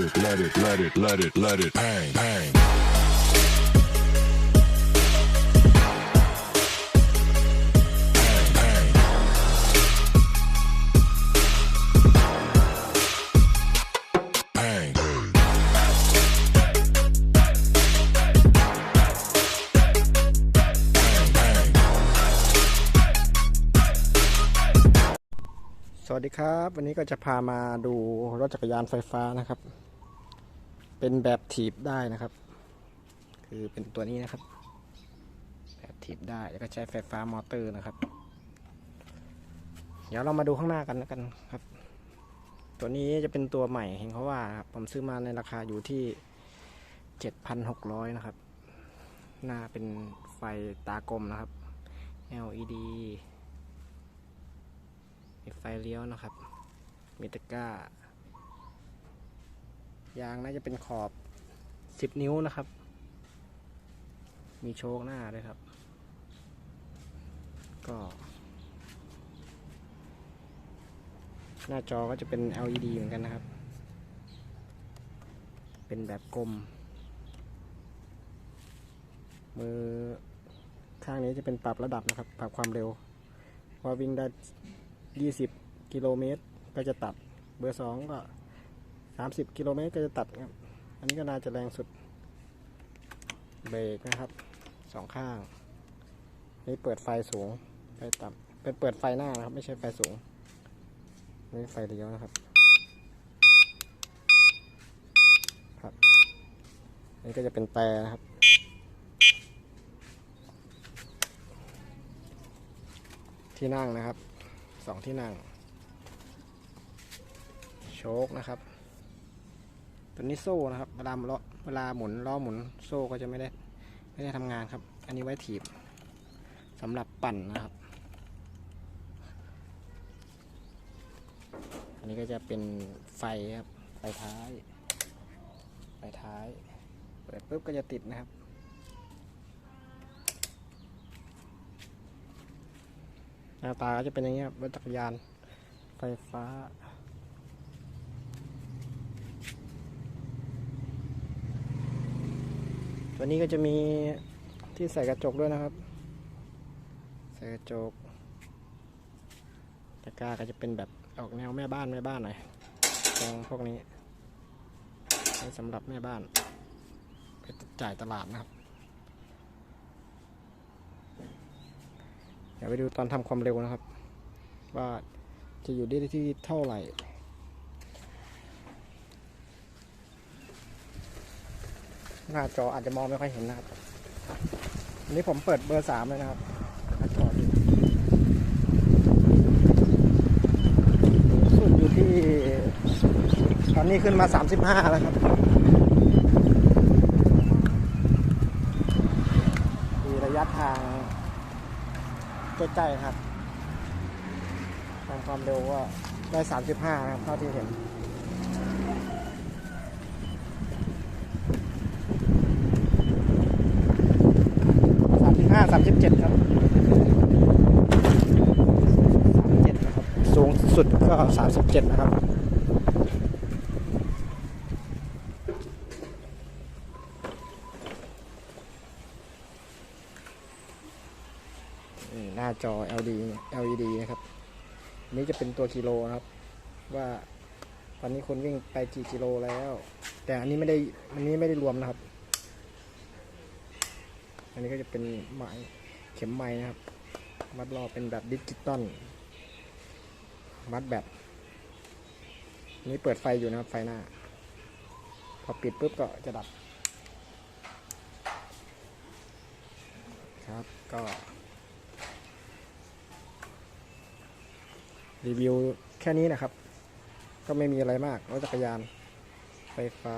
let it, let it, let it, let it, let it bang, bang. สวัสดีครับ วันนี้ก็จะพามาดูรถจักรยานไฟฟ้านะครับ เป็นแบบถีบได้นะครับ คือเป็นตัวนี้นะครับ แบบถีบได้แล้วก็ใช้ไฟฟ้ามอเตอร์นะครับ เดี๋ยวเรามาดูข้างหน้ากันแล้วกันครับ ตัวนี้จะเป็นตัวใหม่เห็นเขาว่าผมซื้อมาในราคาอยู่ที่เจ็ดพันหกร้อยนะครับ หน้าเป็นไฟตากลมนะครับ LED มีไฟเลี้ยวนะครับ มีตะกร้า ยางน่าจะเป็นขอบ10นิ้วนะครับ มีโชคหน้าด้วยครับ ก็ หน้าจอก็จะเป็น LED เหมือนกันนะครับ เป็นแบบกลม มือข้างนี้จะเป็นปรับระดับนะครับ ปรับความเร็ว พอวิ่งได้ 20 กิโลเมตร ก็จะตัด เบอร์สองก็ 30กิโลเมตรก็จะตัดครับ อันนี้ก็น่าจะแรงสุด เบรกนะครับสองข้าง นี่เปิดไฟสูง ไฟต่ำเป็นเปิดไฟหน้านะครับ ไม่ใช่ไฟสูง นี่ไฟเลี้ยวนะครับ ครับ นี่ก็จะเป็นแต่นะครับที่นั่งนะครับสองที่นั่ง โชคนะครับ ตัวนี้โซ่นะครับเวลาล้อเวลาหมุนล้อหมุนโซ่ก็จะไม่ได้ไม่ได้ทำงานครับ อันนี้ไว้ถีบสำหรับปั่นนะครับ อันนี้ก็จะเป็นไฟครับไฟท้ายไฟท้ายเปิดปุ๊บก็จะติดนะครับหน้าตาก็จะเป็นอย่างนี้ครับรถจักรยานไฟฟ้า ตัวนี้ก็จะมีที่ใส่กระจกด้วยนะครับ ใส่กระจกตะกร้าก็จะเป็นแบบออกแนวแม่บ้านแม่บ้านหน่อยตรงพวกนี้ใช้สำหรับแม่บ้านไปจ่ายตลาดนะครับ เดี๋ยวไปดูตอนทำความเร็วนะครับ ว่าจะอยู่ได้ที่เท่าไหร่ หน้าจออาจจะมองไม่ค่อยเห็นนะครับอันนี้ผมเปิดเบอร์สามเลยนะครับหน้าจอดูสูงสุดอยู่ที่ ตอนนี้ขึ้นมาสามสิบห้าแล้วครับมีระยะทางใกล้ๆครับทำความเร็วก็ได้35ครับเท่าที่เห็น 35 37ครับ37นะครับ สูงสุดก็37นะครับหน้าจอ LED LED นะครับ นี้จะเป็นตัวกิโลครับ ว่าตอนนี้คนวิ่งไปกี่กิโลแล้ว แต่อันนี้ไม่ได้อันนี้ไม่ได้รวมนะครับ อันนี้ก็จะเป็นไม้เข็มไม้นะครับ วัดรอบเป็นแบบดิจิตอลวัดแบบนี้เปิดไฟอยู่นะครับไฟหน้า พอปิดปุ๊บก็จะดับ ครับก็ รีวิวแค่นี้นะครับ ก็ไม่มีอะไรมากรถจักรยานไฟฟ้า